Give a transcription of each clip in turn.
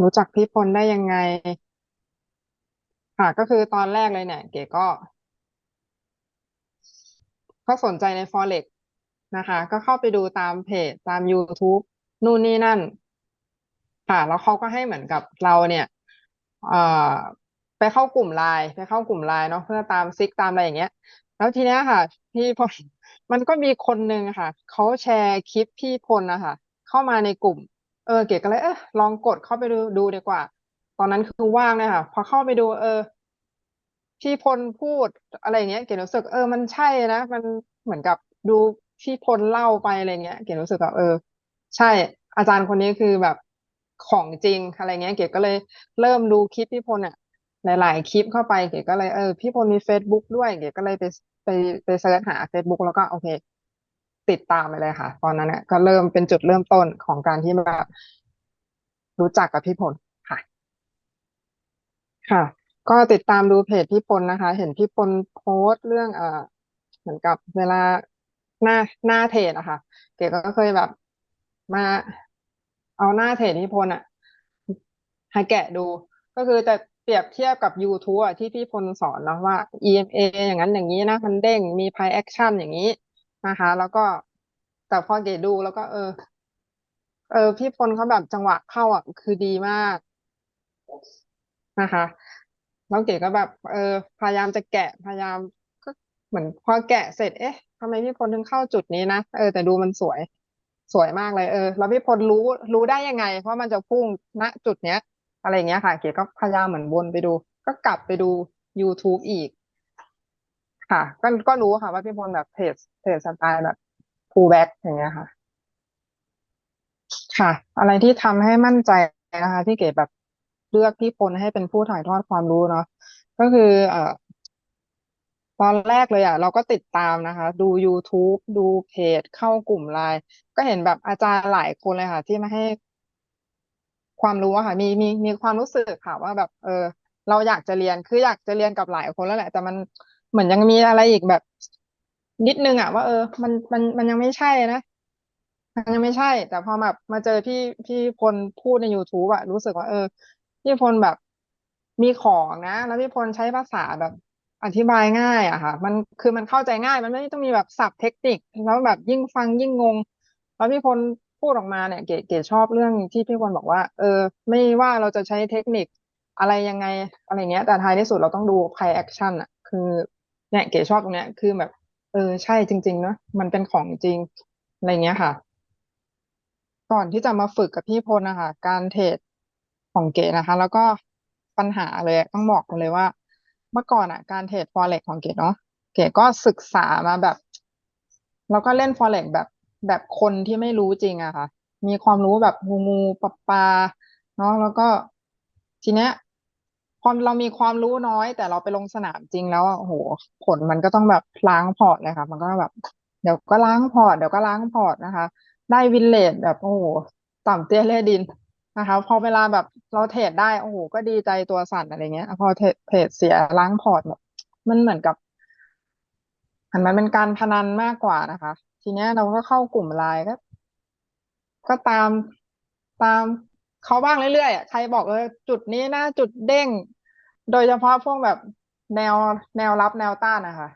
รู้จักพี่พลได้ยังไง ค่ะ ก็คือตอนแรกเลยเนี่ย เก๋ก็ก็สนใจใน Forex นะคะ ก็เข้าไปดูตามเพจตาม YouTube นู่นนี่นั่น ค่ะ แล้วเขาก็ให้เหมือนกับเราเนี่ยเอ่อไปเข้ากลุ่มไลน์ไปเข้ากลุ่มไลน์เนาะเพื่อตามซิกตามอะไรอย่างเงี้ย แล้วทีเนี้ยค่ะ พี่พลมันก็มีคนหนึ่งค่ะเขาแชร์คลิปพี่พลนะคะเข้ามาในกลุ่ม เออ เก๋ก็เลย เออลองกดเข้าไปดูดูดีกว่า ตอนนั้นคือว่างนี่ยค่ะพอเข้าไปดู เออ พี่พลพูดอะไรอย่างเงี้ย เก๋รู้สึกเออมันใช่นะ มันเหมือนกับดูพี่พลเล่าไปอะไรเงี้ย เก๋รู้สึกแบบเออ ใช่ อาจารย์คนนี้คือแบบของจริงอะไรเงี้ย เก๋ก็เลยเริ่มดูคลิปพี่พลอะ หลาย ๆ คลิปเข้าไป เก๋ก็เลยเออพี่พลมี Facebook ด้วย เก๋ก็เลยไปไปไปเสิร์ชหา Facebook แล้วก็โอเค ติดตามไปเลยค่ะ ตอนนั้นเนี่ยก็เริ่มเป็นจุดเริ่มต้นของการที่แบบรู้จักกับพี่พลค่ะ ค่ะ ก็ติดตามดูเพจพี่พลนะคะ เห็นพี่พลโพสต์เรื่องเอ่อเหมือนกับเวลาหน้าหน้าเทรดอะค่ะ เก๋ก็เคยแบบมาเอาหน้าเทรดพี่พลอะให้แกะดู ก็คือจะเปรียบเทียบกับ YouTube ที่พี่พลสอนเนาะว่า EMA อย่างนั้นอย่างนี้นะ มันเด้งมี price action อย่างนี้ นะคะ แล้วก็แต่พอเก๋ดูแล้วก็เออ เออ พี่พลเขาแบบจังหวะเข้าอะคือดีมากนะคะแล้วเก๋ก็แบบ เออ พยายามจะแกะพยายามก็เหมือนพอแกะเสร็จเอ๊ะทำไมพี่พลถึงเข้าจุดนี้นะเออแต่ดูมันสวย สวยมากเลยเออแล้วพี่พลรู้รู้ได้ยังไง เพราะมันจะพุ่งณจุดเนี้ย อะไรเงี้ยค่ะ เก๋ก็พยายามเหมือนวนไปดู ก็กลับไปดู YouTube อีก ค่ะ ก็ก็รู้ค่ะ ว่าพี่พลแบบเทรดเทรดสไตล์แบบ pull back อย่างเงี้ยค่ะ ค่ะ อะไรที่ทำให้มั่นใจนะคะที่เก๋แบบเลือกพี่พลให้เป็นผู้ถ่ายทอดความรู้เนาะก็คือ เอ่อ ตอนแรกเลยอะ เราก็ติดตามนะคะ ดู YouTube ดูเพจเข้ากลุ่มไลน์ก็เห็นแบบอาจารย์หลายคนเลยค่ะ ที่มาให้ความรู้อะค่ะ มีมีมีความรู้สึกค่ะ ว่าแบบ เออ เราอยากจะเรียนคืออยากจะเรียนกับหลายคนแล้วแหละ แต่มัน เหมือนยังมีอะไรอีกแบบ นิดนึงอะว่า เออ มันมันมันยังไม่ใช่นะมันยังไม่ใช่ แต่พอแบบมาเจอพี่พี่พลพูดใน YouTube อะรู้สึกว่า เออ พี่พลแบบมีของนะ แล้วพี่พลใช้ภาษาแบบอธิบายง่ายอะค่ะ มันคือมันเข้าใจง่าย มันไม่ต้องมีแบบศัพท์เทคนิค แล้วแบบยิ่งฟังยิ่งงง แล้วพี่พลพูดออกมาเนี่ยเก๋เก๋ชอบเรื่องที่พี่พลบอกว่า เออ ไม่ว่าเราจะใช้เทคนิคอะไรยังไงอะไรเงี้ย แต่ท้ายที่สุดเราต้องดู play action อะคือ เนี่ยเก๋ชอบตรงเนี้ยคือแบบ เออใช่จริงๆเนอะมันเป็นของจริงอะไรเงี้ยค่ะ ก่อนที่จะมาฝึกกับพี่พลนะคะการเทรดของเก๋นะคะ แล้วก็ปัญหาเลยต้องบอกเลยว่า เมื่อก่อนอะ การเทรด Forex ของเก๋เนาะเก๋ก็ศึกษามาแบบ แล้วก็เล่น Forex แบบแบบคนที่ไม่รู้จริงอะค่ะ มีความรู้แบบงูงูปลาปลาเนาะแล้วก็ทีเนี้ย พอเรามีความรู้น้อย แต่เราไปลงสนามจริงแล้วโอ้โหผลมันก็ต้องแบบล้างพอร์ตเลยค่ะ มันก็แบบ เดี๋ยวก็ล้างพอร์ตเดี๋ยวก็ล้างพอร์ตนะคะ ได้วินเลทแบบโอ้โหต่ำเตี้ยเลี่ยดินนะคะ พอเวลาแบบเราเทรดได้โอ้โหก็ดีใจตัวสั่นอะไรเงี้ย พอเทรดเทรดเสียล้างพอร์ตแบบมันเหมือนกับมันมันเป็นการพนันมากกว่านะคะ ทีเนี้ยเราก็เข้ากลุ่มไลน์ก็ก็ตามตาม เขาบ้างเรื่อยๆอะใครบอกเออจุดนี้นะจุดเด้ง โดยเฉพาะพวกแบบแนวแนวรับแนวต้านนะคะ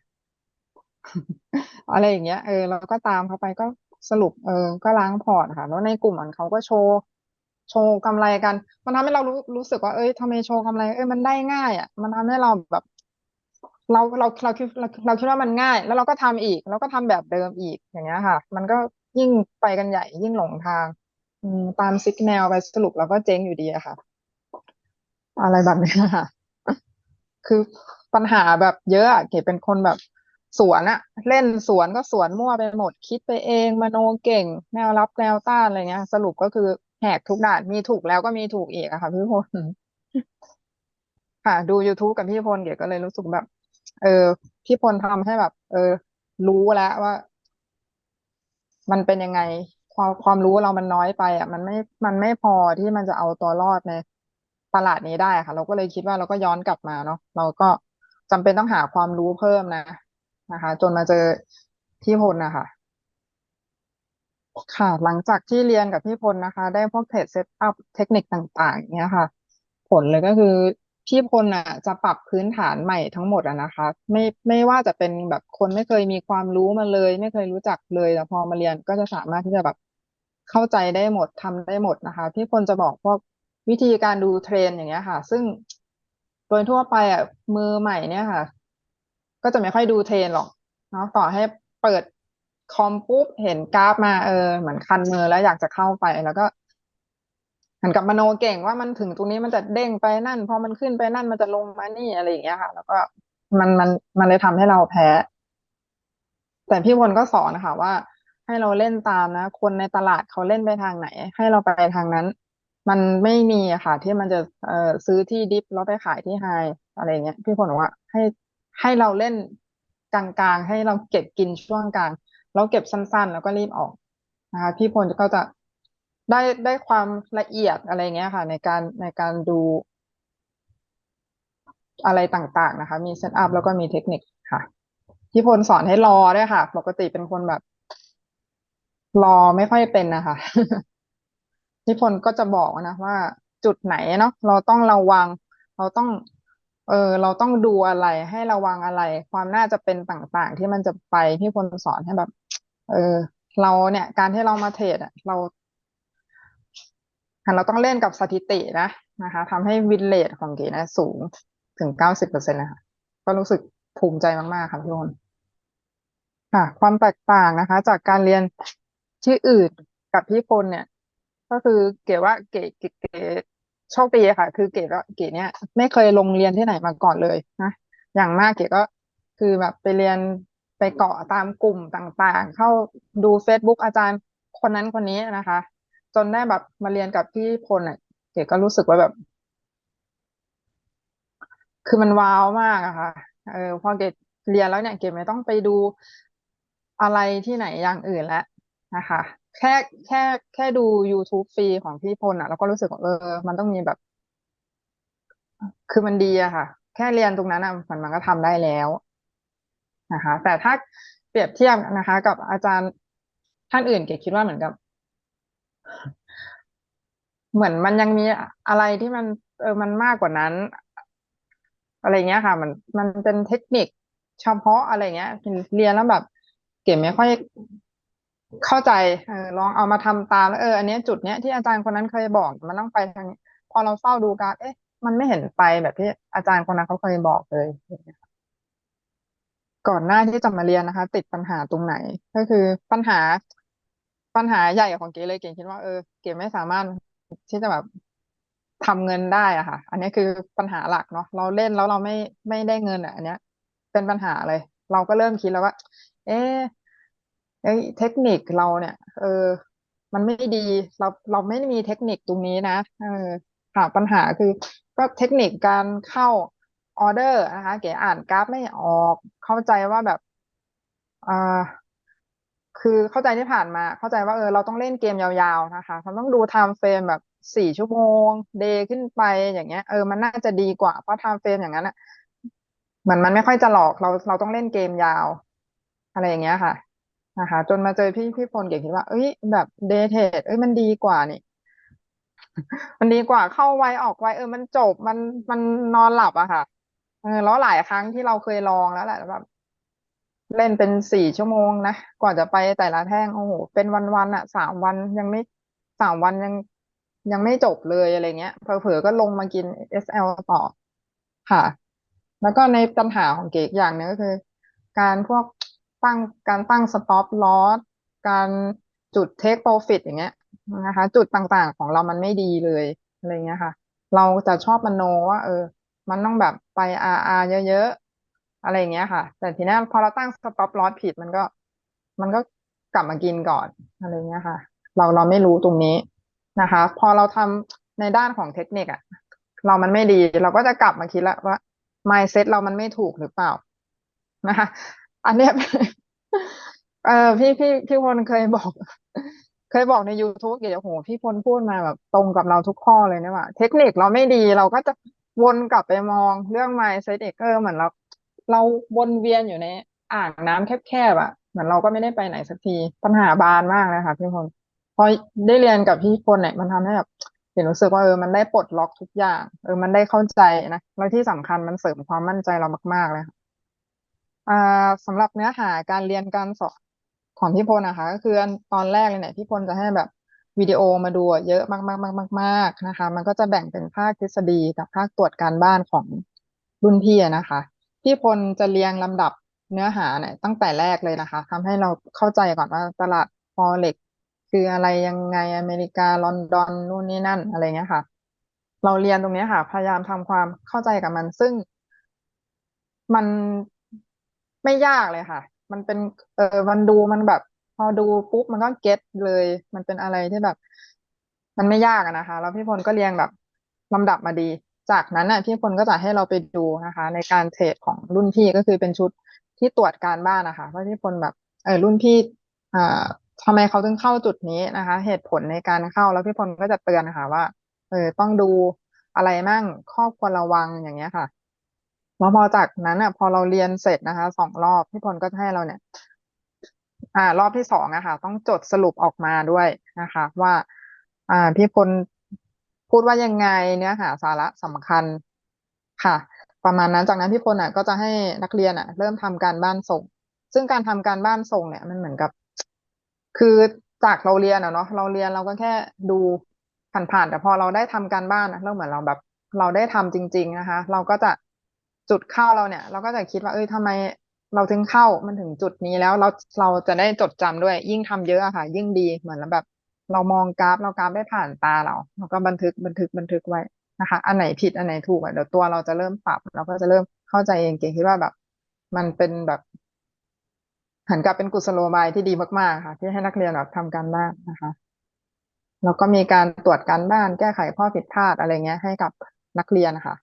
อะไรอย่างเงี้ยเออเราก็ตามเขาไปก็สรุปเออก็ล้างพอร์ตค่ะ แล้วในกลุ่มมันเขาก็โชว์ โชว์กำไรกัน มันทำให้เรารู้รู้สึกว่าเอ้ยทำไมโชว์กำไรเอ้ยมันได้ง่ายอะ มันทำให้เราแบบ เราเราเราคิดเราเราคิดว่ามันง่าย แล้วเราก็ทำอีก แล้วก็ทำแบบเดิมอีกอย่างเงี้ยค่ะ มันก็ยิ่งไปกันใหญ่ยิ่งหลงทาง ตามซิกแนวไปสรุปเราก็เจ๊งอยู่ดีอะค่ะ อะไรแบบนี้นะคะคือปัญหาแบบเยอะอะเก๋เป็นคนแบบสวนอะเล่นสวนก็สวนมั่วไปหมดคิดไปเองมโนเก่ง แนวรับแนวต้านอะไรเงี้ย สรุปก็คือแหกทุกด่านมีถูกแล้วก็มีถูกอีกอะค่ะ พี่พลค่ะ ดู YouTube กับพี่พลเก๋ก็เลยรู้สึกแบบ เออ พี่พลทำให้แบบ เออ รู้แล้วว่า มันเป็นยังไง ความความรู้เรามันน้อยไปอะมันไม่มันไม่พอที่มันจะเอาตัวรอดในตลาดนี้ได้ค่ะ เราก็เลยคิดว่าเราก็ย้อนกลับมาเนาะเราก็จำเป็นต้องหาความรู้เพิ่มนะนะคะ จนมาเจอพี่พลนะคะค่ะ หลังจากที่เรียนกับพี่พลนะคะ ได้พวกเทรดเซตอัพเทคนิคต่างๆเงี้ยค่ะ ผลเลยก็คือพี่พลอะ จะปรับพื้นฐานใหม่ทั้งหมดอะนะคะ ไม่ไม่ว่าจะเป็นแบบคนไม่เคยมีความรู้มาเลย ไม่เคยรู้จักเลยแต่พอมาเรียนก็จะสามารถที่จะแบบ เข้าใจได้หมดทำได้หมดนะคะพี่พลจะบอกพวกวิธีการดูเทรนอย่างเงี้ยค่ะ ซึ่งโดยทั่วไปอะมือใหม่เนี่ยค่ะ ก็จะไม่ค่อยดูเทรนหรอกเนาะต่อให้เปิดคอมปุ๊บเห็นกราฟมาเออเหมือนคันมือแล้วอยากจะเข้าไปแล้วก็เหมือนกับมโนเก่งว่ามันถึงตรงนี้มันจะเด้งไปนั่นพอมันขึ้นไปนั่นมันจะลงมานี่อะไรอย่างเงี้ยค่ะ แล้วก็มันมันมันเลยทำให้เราแพ้ แต่พี่พลก็สอนนะคะว่า ให้เราเล่นตามนะ คนในตลาดเขาเล่นไปทางไหน ให้เราไปทางนั้น มันไม่มีอะค่ะ ที่มันจะเอ่อซื้อที่ดิฟแล้วไปขายที่ไฮอะไรเงี้ยพี่พลบอกว่าให้ให้เราเล่นกลางๆ ให้เราเก็บกินช่วงกลาง แล้วเก็บสั้นๆ แล้วก็รีบออกนะคะพี่พลก็จะได้ได้ความละเอียดอะไรเงี้ยค่ะ ในการในการดูอะไรต่างๆนะคะ มีเซตอัพแล้วก็มีเทคนิคค่ะ พี่พลสอนให้รอด้วยค่ะ ปกติเป็นคนแบบ รอไม่ค่อยเป็นนะคะพี่พลก็จะบอกนะว่า จุดไหนเนาะเราต้องระวัง เราต้อง เออเราต้องดูอะไร ให้ระวังอะไร ความน่าจะเป็นต่างๆ ที่มันจะไปพี่พลสอนให้แบบ เออ เราเนี่ย การที่เรามาเทรดอะ เราเราต้องเล่นกับสถิตินะนะคะทำให้วินเรทของเก๋นะสูงถึงเก้าสิบเปอร์เซ็นต์นะคะก็รู้สึกภูมิใจมาก ๆ ค่ะพี่พลค่ะ ความแตกต่างนะคะ จากการเรียน ที่ออื่นกับพี่พลเนี่ย ก็คือเก๋ว่าเก๋เก๋เก๋โชคดีค่ะ คือเก๋ก็เก๋เนี่ย ไม่เคยลงเรียนที่ไหนมาก่อนเลยนะอย่างมากเก๋ก็คือแบบไปเรียนไปเกาะตามกลุ่มต่างๆ เข้าดู Facebook อาจารย์คนนั้นคนนี้นะคะ จนได้แบบมาเรียนกับพี่พลอะเก๋ก็รู้สึกว่าแบบ คือมันว้าวมากอะค่ะเออพอเกดเรียนแล้วเนี่ย เกดไม่ต้องไปดูอะไรที่ไหนอย่างอื่นแล้ว นะคะ แค่แค่แค่ดู YouTube ฟรีของพี่พลอะแล้วก็รู้สึกว่าเออ มันต้องมีแบบ คือมันดีอะค่ะ แค่เรียนตรงนั้นอะมันมันก็ทำได้แล้วนะคะ แต่ถ้าเปรียบเทียบนะคะ กับอาจารย์ท่านอื่นเกดคิดว่าเหมือนกับ เหมือนมันยังมีอะไรที่มัน เออมันมากกว่านั้น อะไรเงี้ยค่ะ มันมันเป็นเทคนิคเฉพาะอะไรเงี้ยเรียนแล้วแบบ เก๋ไม่ค่อย เข้าใจเออลองเอามาทำตามแล้วเอออันนี้จุดเนี้ยที่อาจารย์คนนั้นเคยบอกมันต้องไปทางนี้พอเราเฝ้าดูการเอ๊ะ มันไม่เห็นไปแบบที่อาจารย์คนนั้นเขาเคยบอกเลยก่อนหน้าที่จะมาเรียนนะคะ ติดปัญหาตรงไหน ก็คือปัญหาปัญหาใหญ่ของเก๋เลยเก๋คิดว่าเออเก๋ไม่สามารถที่จะแบบทำเงินได้อะค่ะ อันนี้คือปัญหาหลักเนาะเราเล่นแล้วเราไม่ไม่ได้เงินอะ อันเนี้ย เป็นปัญหาเลย เราก็เริ่มคิดแล้วว่า เอ๊ะ เอ้ยเทคนิคเราเนี่ย เออ มันไม่ดี เราเราไม่มีเทคนิคตรงนี้นะ เออหาปัญหาคือ ก็เทคนิคการเข้าออเดอร์นะคะ เก๋อ่านกราฟไม่ออก เข้าใจว่าแบบอ่าคือเข้าใจที่ผ่านมา เข้าใจว่าเออเราต้องเล่นเกมยาวๆนะคะเราต้องดูไทม์เฟรมแบบสี่ชั่วโมง เดย์ขึ้นไปอย่างเงี้ย เออมันน่าจะดีกว่า เพราะไทม์เฟรมอย่างนั้นอะเหมือนมันไม่ค่อยจะหลอกเราเราต้องเล่นเกมยาว อะไรอย่างเงี้ยค่ะ นะคะ จนมาเจอพี่พี่พลเก๋คิดว่า เอ้ย แบบเดย์เทดเอ้ยมันดีกว่านี่ มันดีกว่าเข้าไวออกไวเออ มันจบมันมันนอนหลับอะค่ะเออแล้วหลายครั้งที่เราเคยลองแล้วแหละแบบเล่นเป็นสี่ชั่วโมงนะกว่าจะไปแต่ละแท่งโอ้โหเป็นวันๆอะสามวันยังไม่สามวันยังยังไม่จบเลยอะไรเงี้ยเผลอๆก็ลงมากิน SL ต่อค่ะ แล้วก็ในปัญหาของเก๋อีกอย่างหนึงก็คือ การพวก ตั้งการตั้ง stop loss การจุด take profit อย่างเงี้ยนะคะ จุดต่างๆของเรามันไม่ดีเลยอะไรเงี้ยค่ะ เราจะชอบมโนว่า เออ มันต้องแบบไป RR เยอะๆอะไรเงี้ยค่ะ แต่ทีนี้พอเราตั้ง stop loss ผิดมันก็ มันก็กลับมากินก่อนอะไรเงี้ยค่ะ เราเราไม่รู้ตรงนี้นะคะ พอเราทำในด้านของเทคนิคอะเรามันไม่ดี เราก็จะกลับมาคิดแล้วว่า mindset เรามันไม่ถูกหรือเปล่านะคะ อันเนี้ยเออพี่พี่พี่พลเคยบอก เคยบอกใน YouTube เกี่ยวกับโหพี่พลพูดมาแบบตรงกับเราทุกข้อเลยเนะว่าเทคนิคเราไม่ดีเราก็จะวนกลับไปมองเรื่อง mindset เอกเออเหมือนเรา เราวนเวียนอยู่ในอ่างน้ำแคบๆอะเหมือนเราก็ไม่ได้ไปไหนสักทีปัญหาบานมากเลยค่ะพี่พลพอได้เรียนกับพี่พลเนี่ยมันทำให้แบบเห็นรู้สึกว่าเออมันได้ปลดล็อกทุกอย่าง เออมันได้เข้าใจนะแล้วที่สำคัญมันเสริมความมั่นใจเรามากๆเลยค่ะ อ่าสำหรับเนื้อหาการเรียนการสอนของพี่พลนะคะ ก็คือตอนแรกเลยเนี่ยพี่พลจะให้แบบวิดีโอมาดูเยอะมากๆๆๆๆๆนะคะ มันก็จะแบ่งเป็นภาคทฤษฎีกับภาคตรวจการบ้านของรุ่นพี่นะคะพี่พลจะเรียงลำดับเนื้อหาเนี่ยตั้งแต่แรกเลยนะคะทำให้เราเข้าใจก่อนว่าตลาดฟอเร็กคืออะไรยังไงอเมริกาลอนดอนนู่นนี่นั่นอะไรเงี้ยค่ะ เราเรียนตรงนี้ค่ะ พยายามทำความเข้าใจกับมัน ซึ่งมัน ไม่ยากเลยค่ะ มันเป็นเออมันดูมันแบบ พอดูปุ๊บมันก็เก็ตเลย มันเป็นอะไรที่แบบ มันไม่ยากนะคะ แล้วพี่พลก็เรียงแบบลำดับมาดี จากนั้นน่ะพี่พลก็จะให้เราไปดูนะคะ ในการเทรดของรุ่นพี่ก็คือเป็นชุดที่ตรวจการบ้านนะคะว่าพี่พลแบบเออรุ่นพี่อ่าทำไมเขาถึงเข้าจุดนี้นะคะ เหตุผลในการเข้าแล้วพี่พลก็จะเตือนนะคะว่า เออต้องดูอะไรมั่งข้อควรระวังอย่างเงี้ยค่ะ แล้วพอจากนั้นอะ พอเราเรียนเสร็จนะคะสองรอบพี่พลก็จะให้เราเนี่ย อ่ารอบที่สองอะค่ะ ต้องจดสรุปออกมาด้วยนะคะ ว่า อ่าพี่พลพูดว่ายังไงเนื้อหาสาระสำคัญค่ะ ประมาณนั้นจากนั้นพี่พลอะ ก็จะให้นักเรียนอะ เริ่มทำการบ้านส่ง ซึ่งการทำการบ้านส่งเนี่ย มันเหมือนกับ คือจากเราเรียนอะเนาะเราเรียนเราก็แค่ดูผ่านๆแต่พอเราได้ทำการบ้านนะเราเหมือนเราแบบ เราได้ทำจริง ๆนะคะ เราก็จะ จุดเข้าเราเนี่ย เราก็จะคิดว่าเอ้ยทำไมเราถึงเข้ามันถึงจุดนี้แล้วเราเราจะได้จดจำด้วย ยิ่งทำเยอะอะค่ะ ยิ่งดีเหมือนแบบ เรามองกราฟเรากราฟได้ผ่านตาเราเราก็บันทึกบันทึกบันทึกไว้นะคะ อันไหนผิดอันไหนถูกเดี๋ยวตัวเราจะเริ่มปรับเราก็จะเริ่มเข้าใจเองเก่งคิดว่าแบบ มันเป็นแบบหมือนกลับเป็นกุศโลบายที่ดีมากๆค่ะ ที่ให้นักเรียนแบบทำการบ้านนะคะแล้วก็มีการตรวจการบ้านแก้ไขข้อผิดพลาดอะไรเงี้ย ให้กับนักเรียนค่ะ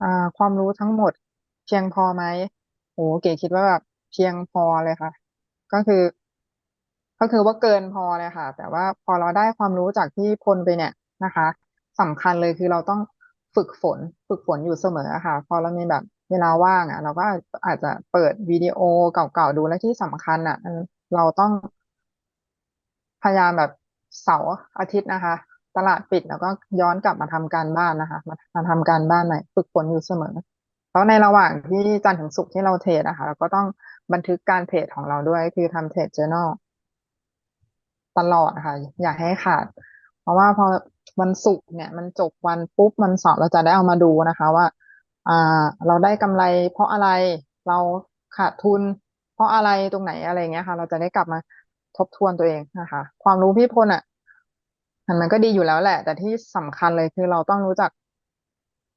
อ่า ความรู้ทั้งหมดเพียงพอไหมโหเก๋คิดว่าแบบเพียงพอเลยค่ะ ก็คือ ก็คือว่าเกินพอเลยค่ะ แต่ว่าพอเราได้ความรู้จากที่พลไปเนี่ยนะคะสำคัญเลยคือเราต้องฝึกฝน ฝึกฝนอยู่เสมอค่ะ พอเรามีแบบเวลาว่างอะ เราก็อาจจะเปิดวิดีโอเก่าๆดูและที่สำคัญอะเออเราต้องพยายามแบบเสาร์อาทิตย์นะคะ ตลาดปิดแล้วก็ย้อนกลับมาทำการบ้านนะคะ มามาทำการบ้านใหม่ฝึกฝนอยู่เสมอแล้วในระหว่างที่จันทร์ถึงศุกร์ที่เราเทรดนะคะเราก็ต้องบันทึกการเทรดของเราด้วยคือทำเทรด journal ตลอดค่ะ อย่าให้ขาด เพราะว่าพอวันศุกร์เนี่ย มันจบวันปุ๊บวันสาร์เราจะได้เอามาดูนะคะ ว่า อ่า เราได้กำไร เพราะอะไรเราขาดทุน เพราะอะไรตรงไหนอะไรเงี้ยค่ะ เราจะได้กลับมาทบทวนตัวเองนะคะ ความรู้พี่พลอะ มันก็ดีอยู่แล้วแหละ แต่ที่สำคัญเลยคือเราต้องรู้จัก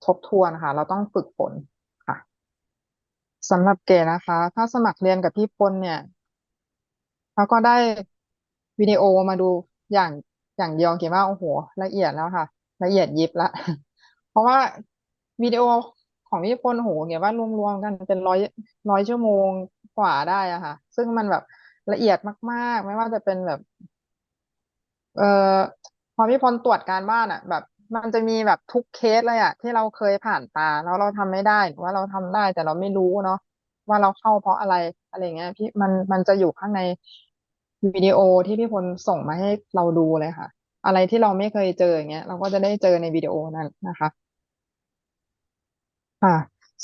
ทบทวนค่ะ เราต้องฝึกฝนค่ะสำหรับเก๋นะคะ ถ้าสมัครเรียนกับพี่พลเนี่ยเขาก็ได้วิดีโอมาดูอย่างอย่างเดียวเก๋ว่าโอ้โหละเอียดแล้วค่ะ ละเอียดยิบละ เพราะว่าวิดีโอของพี่พลโหเก๋ว่ารวมๆกันเป็นร้อยร้อยชั่วโมงกว่าได้อะค่ะ ซึ่งมันแบบละเอียดมาก ๆ ไม่ว่าจะเป็นแบบ เอ่อ พอพี่พลตรวจการบ้านอะ แบบ มันจะมีแบบทุกเคสเลยอะที่เราเคยผ่านตาแล้วเราทำไม่ได้หรือว่าเราทำได้แต่เราไม่รู้เนาะว่าเราเข้าเพราะอะไรอะไรเงี้ยพี่มันมันจะอยู่ข้างในวิดีโอที่พี่พลส่งมาให้เราดูเลยค่ะ อะไรที่เราไม่เคยเจออย่างเงี้ย เราก็จะได้เจอในวิดีโอนั้นนะคะค่ะ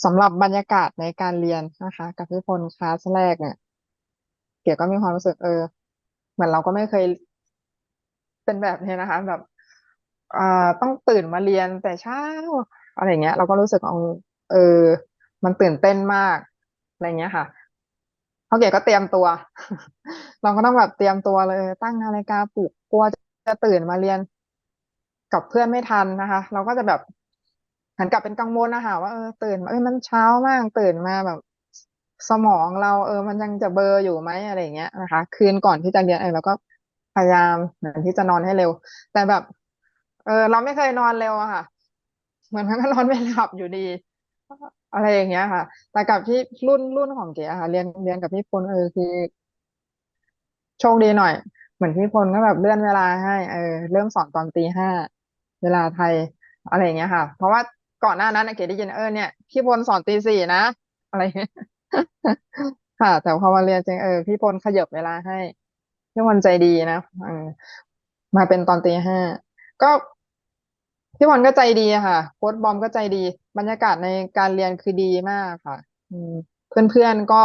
สำหรับบรรยากาศในการเรียนนะคะ กับพี่พลคลาสแรกเนี่ย เก๋ก็มีความรู้สึกเออ เหมือนเราก็ไม่เคย เป็นแบบนี้นะคะ แบบอ่าต้องตื่นมาเรียนแต่เช้าอะไรเงี้ย เราก็รู้สึกเอาเออ มันตื่นเต้นมากอะไรเงี้ยค่ะเพราเก๋ก็เตรียมตัว เราก็ต้องแบบเตรียมตัวเลย ตั้งนาฬิกาปลุกกลัวจะตื่นมาเรียนกับเพื่อนไม่ทันนะคะ เราก็จะแบบหันกลับเป็นกังวลนะคะว่าเออตื่นมาเอ้ยมันเช้ามากตื่นมาแบบ สมองเรา เออ มันยังจะเบลออยู่ไหมอะไรเงี้ยนะคะ คืนก่อนที่จะเรียนเออเราก็ ยายามเหมือนที่จะนอนให้เร็ว แต่แบบ เออ เราไม่เคยนอนเร็วอะค่ะ เหมือนมันก็นอนไม่หลับอยู่ดี อะไรอย่างเงี้ยค่ะ แต่กับที่รุ่นรุ่นของเก๋อะค่ะ เรียนเรียนกับพี่พลเออคือโชคดีหน่อย เหมือนพี่พลก็แบบเลื่อนเวลาให้เออเริ่มสอนตอนตีห้าเวลาไทยอะไรอย่างเงี้ยค่ะ เพราะว่าก่อนหน้านั้นเก๋ได้ยินเออเนี่ยพี่พลสอนตีสี่นะอะไรค่ะ แต่พอมาเรียนจริงเออพี่พลขยับเวลาให้ พี่พลใจดีนะมาเป็นตอนตีห้าก็พี่พลก็ใจดีค่ะโค้ชบอมก็ใจดี บรรยากาศในการเรียนคือดีมากค่ะเพื่อนเพื่อนก็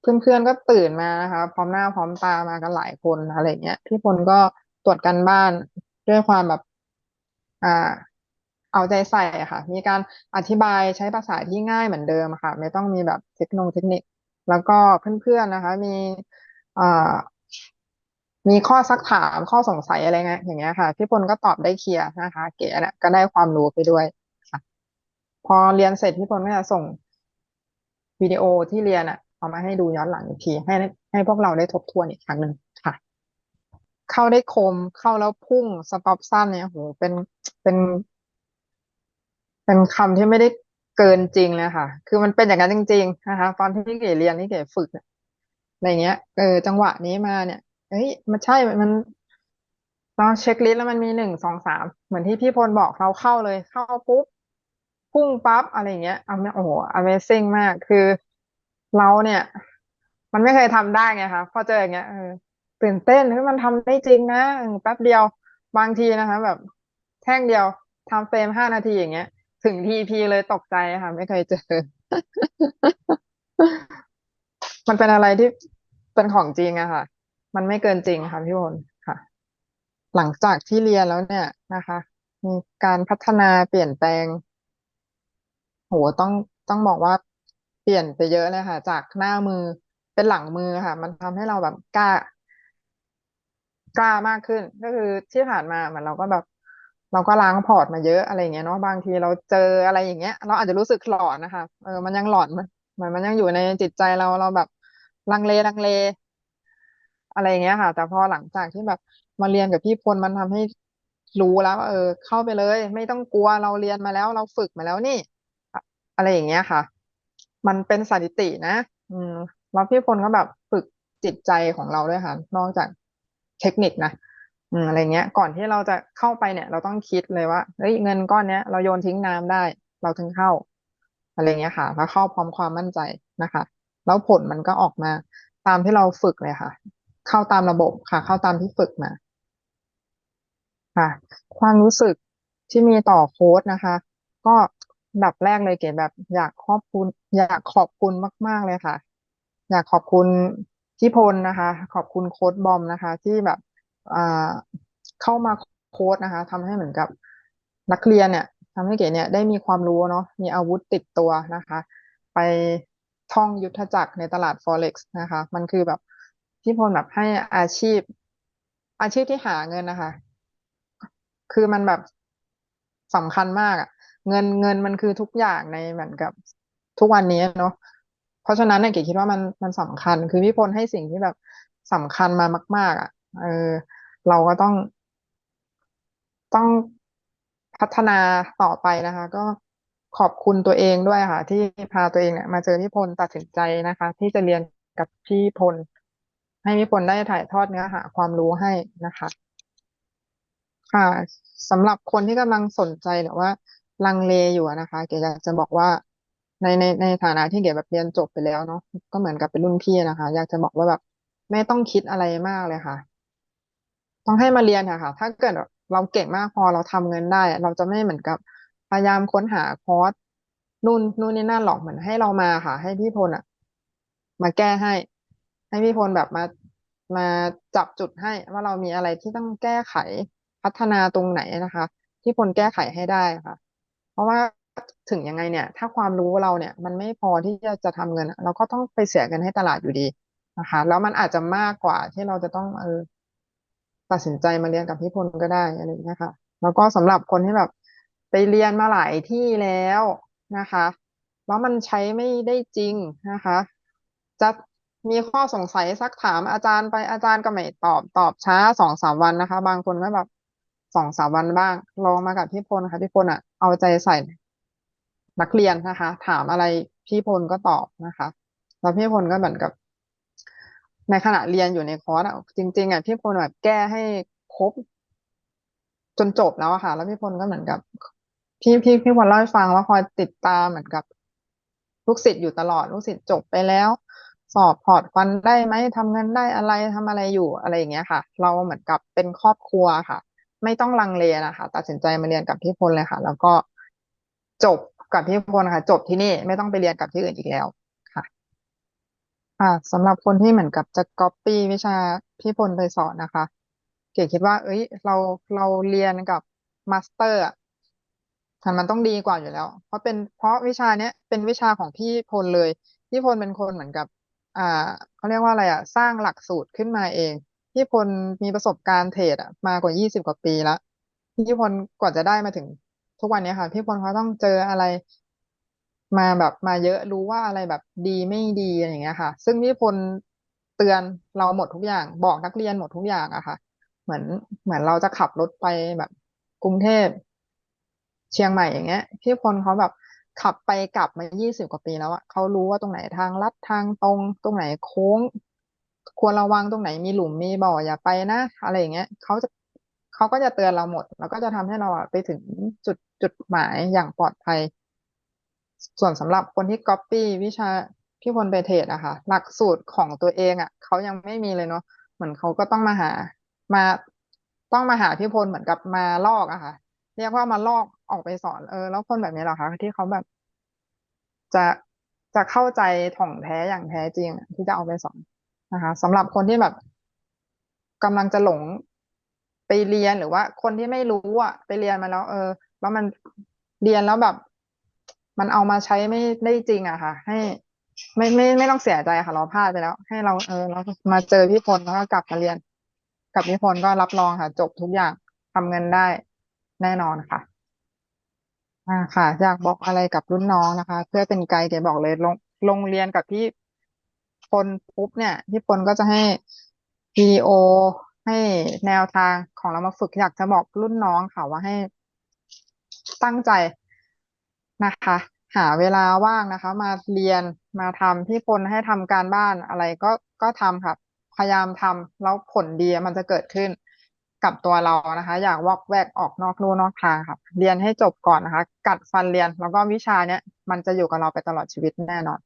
เพื่อนเพื่อนก็ตื่นมานะคะ พร้อมหน้าพร้อมตามากันหลายคนอะไรเงี้ยพี่พลก็ตรวจการบ้านด้วยความแบบ อ่า เอาใจใส่ค่ะ มีการอธิบายใช้ภาษาที่ง่ายเหมือนเดิมค่ะ ไม่ต้องมีแบบเทคโนเทคนิคแล้วก็เพื่อนๆนะคะ มีอ่า มีข้อซักถามข้อสงสัยอะไรเงี้ยอย่างเงี้ยค่ะพี่พลก็ตอบได้เคลียร์นะคะ เก๋เนี่ยก็ได้ความรู้ไปด้วยค่ะ พอเรียนเสร็จพี่พลก็จะส่งวิดีโอที่เรียนอะเอามาให้ดูย้อนหลังอีกทีให้ให้พวกเราได้ทบทวนอีกครั้งหนึ่งค่ะ เข้าได้คมเข้าแล้วพุ่งสต็อปสั้นเนี่ยโหเป็นเป็นเป็นคำที่ไม่ได้เกินจริงเลยค่ะ คือมันเป็นอย่างนั้นจริง ๆ นะคะตอนที่เก๋เรียนที่เก๋ฝึกเนี่ยอะไรเงี้ยเออจังหวะนี้มาเนี่ย เฮ้ยมันใช่มันเราเช็คลิสต์แล้วมันมีหนึ่งสองสามเหมือนที่พี่พลบอกเราเข้าเลย เข้าปุ๊บพุ่งปั๊บอะไรเงี้ยเอาโอ้โห Amazing มากคือเราเนี่ย มันไม่เคยทำได้ไงคะพอเจออย่างเงี้ยเออตื่นเต้นเฮ้ยมันทำได้จริงนะแป๊บเดียวบางทีนะคะ แบบ แท่งเดียวทำเฟรมห้านาทีอย่างเงี้ย ถึงทีพีเลยตกใจค่ะ ไม่เคยเจอ มันเป็นอะไรที่เป็นของจริงอะค่ะ มันไม่เกินจริงค่ะพี่พลค่ะ หลังจากที่เรียนแล้วเนี่ยนะคะ มีการพัฒนาเปลี่ยนแปลง โหต้องต้องบอกว่าเปลี่ยนไปเยอะเลยค่ะ จากหน้ามือเป็นหลังมือค่ะ มันทำให้เราแบบกล้ากล้ามากขึ้น ก็คือที่ผ่านมาเหมือนเราก็แบบ เราก็ล้างพอร์ตมาเยอะอะไรเงี้ยเนาะบางทีเราเจออะไรอย่างเงี้ย เราอาจจะรู้สึกหลอนนะคะเออมันยังหลอนมันเหมือนมันยังอยู่ในจิตใจเราเราแบบลังเลลังเล อะไรอย่างเงี้ยค่ะ แต่พอหลังจากที่แบบมาเรียนกับพี่พลมันทำให้รู้แล้วว่าเออ เข้าไปเลย ไม่ต้องกลัวเราเรียนมาแล้ว เราฝึกมาแล้วนี่ อะไรอย่างเงี้ยค่ะ มันเป็นสถิตินะ อืมแล้วพี่พลก็แบบฝึกจิตใจของเราด้วยค่ะ นอกจากเทคนิคนะอืมอะไรเงี้ย ก่อนที่เราจะเข้าไปเนี่ย เราต้องคิดเลยว่าเฮ้ยเงินก้อนเนี้ยเราโยนทิ้งน้ำได้ เราถึงเข้า อะไรเงี้ยค่ะ แล้วเข้าพร้อมความมั่นใจนะคะ แล้วผลมันก็ออกมาตามที่เราฝึกเลยค่ะ เข้าตามระบบค่ะ เข้าตามที่ฝึกมาค่ะ ความรู้สึกที่มีต่อโค้ดนะคะ ก็ดับแรกเลยเก๋แบบ อยากขอบคุณ อยากขอบคุณมาก ๆเลยค่ะ อยากขอบคุณพี่พลนะคะ ขอบคุณโค้ดบอมนะคะ ที่แบบอ่าเข้ามาโค้ดนะคะทำให้เหมือนกับนักเรียนเนี่ยทำให้เก๋เนี่ยได้มีความรู้เนาะมีอาวุธติดตัวนะคะ ไปท่องยุทธจักรในตลาด Forex นะคะ มันคือแบบ พี่พลแบบให้อาชีพ อาชีพที่หาเงินนะคะ คือมันแบบสำคัญมากอะเงินเงินมันคือทุกอย่างในเหมือนกับทุกวันนี้เนาะเพราะฉะนั้นเนี่ยเก๋คิดว่ามันมันสำคัญ คือพี่พลให้สิ่งที่แบบสำคัญมามาก ๆอะเออ เราก็ต้อง ต้องพัฒนาต่อไปนะคะ ก็ขอบคุณตัวเองด้วยค่ะ ที่พาตัวเองเนี่ยมาเจอพี่พลตัดสินใจนะคะ ที่จะเรียนกับพี่พล ให้พี่พลได้ถ่ายทอดเนื้อหาความรู้ให้นะคะ ค่ะสำหรับคนที่กำลังสนใจหรือว่าลังเลอยู่นะคะ เก๋อยากจะบอกว่าในในในฐานะที่เก๋แบบเรียนจบไปแล้วเนาะก็เหมือนกับเป็นรุ่นพี่นะคะ อยากจะบอกว่าแบบไม่ต้องคิดอะไรมากเลยค่ะ ต้องให้มาเรียนค่ะคะถ้าเกิดเราเก่งมากพอเราทำเงินได้ เราจะไม่เหมือนกับพยายามค้นหาคอร์สนู่นนู่นนี่นั่นหรอกเหมือนให้เรามาค่ะ ให้พี่พลอะมาแก้ให้ ให้พี่พลแบบมามาจับจุดให้ว่าเรามีอะไรที่ต้องแก้ไขพัฒนาตรงไหนนะคะ ที่พลแก้ไขให้ได้ค่ะ เพราะว่าถึงยังไงเนี่ย ถ้าความรู้เราเนี่ย มันไม่พอที่จะจะทำเงิน เราก็ต้องไปเสียเงินให้ตลาดอยู่ดีนะคะ แล้วมันอาจจะมากกว่าที่เราจะต้องเออตัดสินใจมาเรียนกับพี่พลก็ได้อะไรอย่างเงี้ยค่ะ แล้วก็สำหรับคนที่แบบไปเรียนมาหลายที่แล้วนะคะ แล้วมันใช้ไม่ได้จริงนะคะ จะ มีข้อสงสัยซักถามอาจารย์ไปอาจารย์ก็ไม่ตอบตอบช้าสองสามวันนะคะ บางคนก็แบบสองสามวันบ้าง ลองมากับพี่พลนะคะพี่พลอะ เอาใจใส่นักเรียนนะคะ ถามอะไรพี่พลก็ตอบนะคะแล้วพี่พลก็เหมือนกับ ในขณะเรียนอยู่ในคอร์สอะจริง ๆอะพี่พลแบบแก้ให้ครบจนจบแล้วอะค่ะ แล้วพี่พลก็เหมือนกับ พี่พี่พี่พลเล่าให้ฟังว่าคอยติดตามเหมือนกับลูกศิษย์อยู่ตลอดลูกศิษย์จบไปแล้ว สอบพอร์ตฟันได้ไหมทำงานได้อะไรทำอะไรอยู่อะไรอย่างเงี้ยค่ะ เราเหมือนกับเป็นครอบครัวค่ะ ไม่ต้องลังเลนะคะ ตัดสินใจมาเรียนกับพี่พลเลยค่ะ แล้วก็จบกับพี่พลค่ะ จบที่นี่ไม่ต้องไปเรียนกับที่อื่นอีกแล้วค่ะ ค่ะสำหรับคนที่เหมือนกับจะก๊อปปี้วิชาพี่พลไปสอนนะคะ เก๋คิดว่า เอ้ย เราเราเรียนกับมาสเตอร์อะมันมันต้องดีกว่าอยู่แล้ว เพราะเป็นเพราะวิชาเนี้ยเป็นวิชาของพี่พลเลย พี่พลเป็นคนเหมือนกับ อ่าเขาเรียกว่าอะไรอะ สร้างหลักสูตรขึ้นมาเองพี่พลมีประสบการณ์เทรดอะมากว่ายี่สิบกว่าปีแล้วพี่พลกว่าจะได้มาถึงทุกวันนี้ค่ะ พี่พลเขาต้องเจออะไร มาแบบมาเยอะรู้ว่าอะไรแบบดีไม่ดีอะไรอย่างเงี้ยค่ะ ซึ่งพี่พลเตือนเราหมดทุกอย่าง บอกนักเรียนหมดทุกอย่างอะค่ะ เหมือนเหมือนเราจะขับรถไปแบบกรุงเทพเชียงใหม่อย่างเงี้ยพี่พลเขาแบบ ขับไปกลับมายี่สิบกว่าปีแล้วอะเขารู้ว่าตรงไหนทางลัดทางตรงตรงไหนโค้ง ควรระวังตรงไหนมีหลุมมีบ่ออย่าไปนะอะไรอย่างเงี้ยเขาจะเขาก็จะเตือนเราหมด แล้วก็จะทำให้เราอะไปถึงจุดจุดหมายอย่างปลอดภัย ส่วนสำหรับคนที่ก๊อปปี้วิชาพี่พลไปเทรดอะค่ะ หลักสูตรของตัวเองอะเขายังไม่มีเลยเนาะเหมือนเขาก็ต้องมาหา มาต้องมาหาพี่พลเหมือนกับมาลอกอะค่ะ เรียกว่ามาลอก ออกไปสอนเออ แล้วคนแบบนี้เหรอคะที่เขาแบบ จะจะเข้าใจถ่องแท้อย่างแท้จริงที่จะเอาไปสอนนะคะสำหรับคนที่แบบกำลังจะหลงไปเรียนหรือว่า คนที่ไม่รู้อะ ไปเรียนมาแล้ว เออ แล้วมันเรียนแล้วแบบ มันเอามาใช้ไม่ได้จริงอะค่ะ ให้ ไม่ไม่ไม่ต้องเสียใจค่ะ เราพลาดไปแล้ว ให้เราเออเรามาเจอพี่พลแล้วก็กลับมาเรียน กับพี่พลก็รับรองค่ะ จบทุกอย่างทำเงินได้แน่นอนค่ะ อ่าค่ะ อยากบอกอะไรกับรุ่นน้องนะคะ เพื่อเป็นไกด์เก๋บอกเลยลงลงเรียนกับพี่พลปุ๊บเนี่ยพี่พลก็จะให้วิดีโอให้แนวทางของเรามาฝึกอยากจะบอกรุ่นน้องค่ะว่าให้ตั้งใจนะคะ หาเวลาว่างนะคะ มาเรียนมาทำพี่พลให้ทำการบ้านอะไรก็ก็ทำค่ะ พยายามทำแล้วผลดีมันจะเกิดขึ้น กับตัวเรานะคะ อยากวอกแวกออกนอกลู่นอกทางค่ะเรียนให้จบก่อนนะคะ กัดฟันเรียนแล้วก็วิชาเนี้ยมันจะอยู่กับเราไปตลอดชีวิตแน่นอน